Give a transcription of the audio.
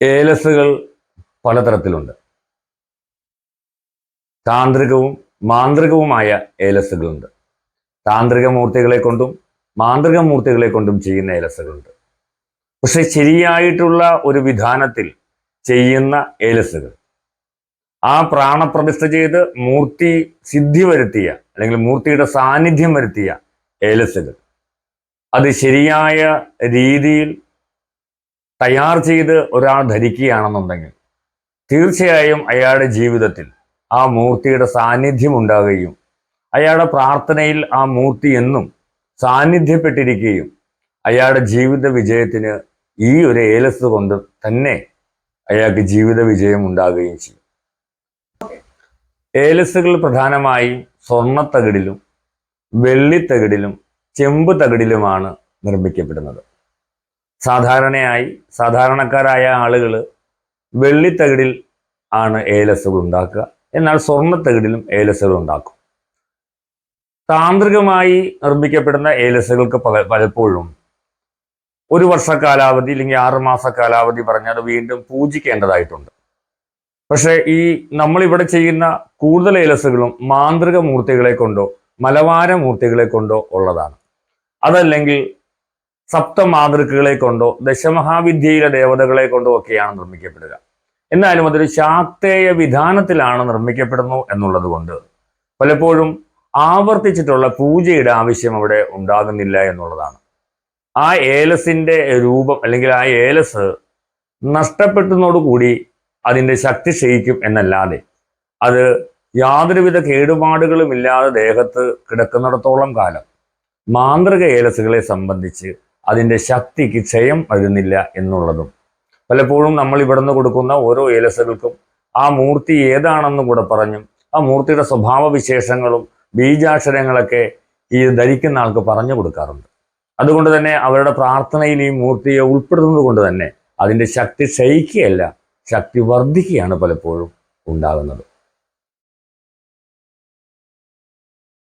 ഏലസുകൾ പലതരത്തിലുണ്ട്. താന്ത്രികവും മാന്ത്രികവുമായ ഏലസുകളുണ്ട് താന്ത്രിക മൂർത്തികളെ കൊണ്ടും മാന്ത്രിക മൂർത്തികളെ കൊണ്ടും ചെയ്യുന്ന ഏലസുകളുണ്ട് പക്ഷെ ശരിയായിട്ടുള്ള ഒരു വിധാനത്തിൽ ചെയ്യുന്ന ഏലസുകൾ ആ പ്രാണപ്രതിഷ്ഠ ചെയ്ത് മൂർത്തി സിദ്ധി വരുത്തിയ അല്ലെങ്കിൽ മൂർത്തിയുടെ സാന്നിധ്യം വരുത്തിയ ഏലസുകൾ അത് ശരിയായ രീതിയിൽ തയ്യാർ ചെയ്ത് ഒരാൾ ധരിക്കുകയാണെന്നുണ്ടെങ്കിൽ തീർച്ചയായും അയാളുടെ ജീവിതത്തിൽ ആ മൂർത്തിയുടെ സാന്നിധ്യം ഉണ്ടാകുകയും അയാളുടെ പ്രാർത്ഥനയിൽ ആ മൂർത്തി എന്നും സാന്നിധ്യപ്പെട്ടിരിക്കുകയും അയാളുടെ ജീവിത വിജയത്തിന് ഈ ഒരു ഏലസ് കൊണ്ട് തന്നെ അയാൾക്ക് ജീവിത വിജയം ഉണ്ടാകുകയും ചെയ്യും. ഏലസുകൾ പ്രധാനമായും സ്വർണത്തകിടിലും വെള്ളിത്തകിടിലും ചെമ്പ് തകിടിലുമാണ് നിർമ്മിക്കപ്പെടുന്നത്. സാധാരണയായി സാധാരണക്കാരായ ആളുകൾ വെള്ളിത്തകിടിൽ ആണ് ഏലസുകൾ ഉണ്ടാക്കുക. എന്നാൽ സ്വർണത്തകിടിലും ഏലസുകൾ ഉണ്ടാക്കും. താന്ത്രികമായി നിർമ്മിക്കപ്പെടുന്ന ഏലസുകൾക്ക് പല പലപ്പോഴും ഒരു വർഷ കാലാവധി അല്ലെങ്കിൽ ആറുമാസ കാലാവധി പറഞ്ഞ് അത് വീണ്ടും പൂജിക്കേണ്ടതായിട്ടുണ്ട്. പക്ഷേ ഈ നമ്മളിവിടെ ചെയ്യുന്ന കൂടുതൽ ഏലസുകളും മാന്ത്രിക മൂർത്തികളെ കൊണ്ടോ മലവാര മൂർത്തികളെ കൊണ്ടോ ഉള്ളതാണ്. അതല്ലെങ്കിൽ സപ്തമാതൃക്കുകളെ കൊണ്ടോ ദശമഹാവിദ്യയിലെ ദേവതകളെ കൊണ്ടോ ഒക്കെയാണ് നിർമ്മിക്കപ്പെടുക. എന്നാലും അതൊരു ശാക്തേയ വിധാനത്തിലാണ് നിർമ്മിക്കപ്പെടുന്നു എന്നുള്ളത് കൊണ്ട് പലപ്പോഴും ആവർത്തിച്ചിട്ടുള്ള പൂജയുടെ ആവശ്യം അവിടെ ഉണ്ടാകുന്നില്ല എന്നുള്ളതാണ്. ആ ഏലസിന്റെ രൂപം അല്ലെങ്കിൽ ആ ഏലസ് നഷ്ടപ്പെട്ടതോടുകൂടി അതിന്റെ ശക്തി ക്ഷയിക്കും എന്നല്ലാതെ അത് യാതൊരുവിധ കേടുപാടുകളും ഇല്ലാതെ ദേഹത്ത് കിടക്കുന്നിടത്തോളം കാലം മാന്ത്രിക ഏലസുകളെ സംബന്ധിച്ച് അതിന്റെ ശക്തിക്ക് ക്ഷയം വരുന്നില്ല എന്നുള്ളതും. പലപ്പോഴും നമ്മൾ ഇവിടുന്ന് കൊടുക്കുന്ന ഓരോ ഏലസുകൾക്കും ആ മൂർത്തി ഏതാണെന്നും കൂടെ പറഞ്ഞും ആ മൂർത്തിയുടെ സ്വഭാവവിശേഷങ്ങളും ബീജാക്ഷരങ്ങളൊക്കെ ഈ ധരിക്കുന്ന ആൾക്ക് പറഞ്ഞു കൊടുക്കാറുണ്ട്. അതുകൊണ്ട് തന്നെ അവരുടെ പ്രാർത്ഥനയിൽ ഈ മൂർത്തിയെ ഉൾപ്പെടുത്തുന്നത് കൊണ്ട് തന്നെ അതിന്റെ ശക്തി ക്ഷയിക്കുകയല്ല ശക്തി വർദ്ധിക്കുകയാണ് പലപ്പോഴും ഉണ്ടാകുന്നത്.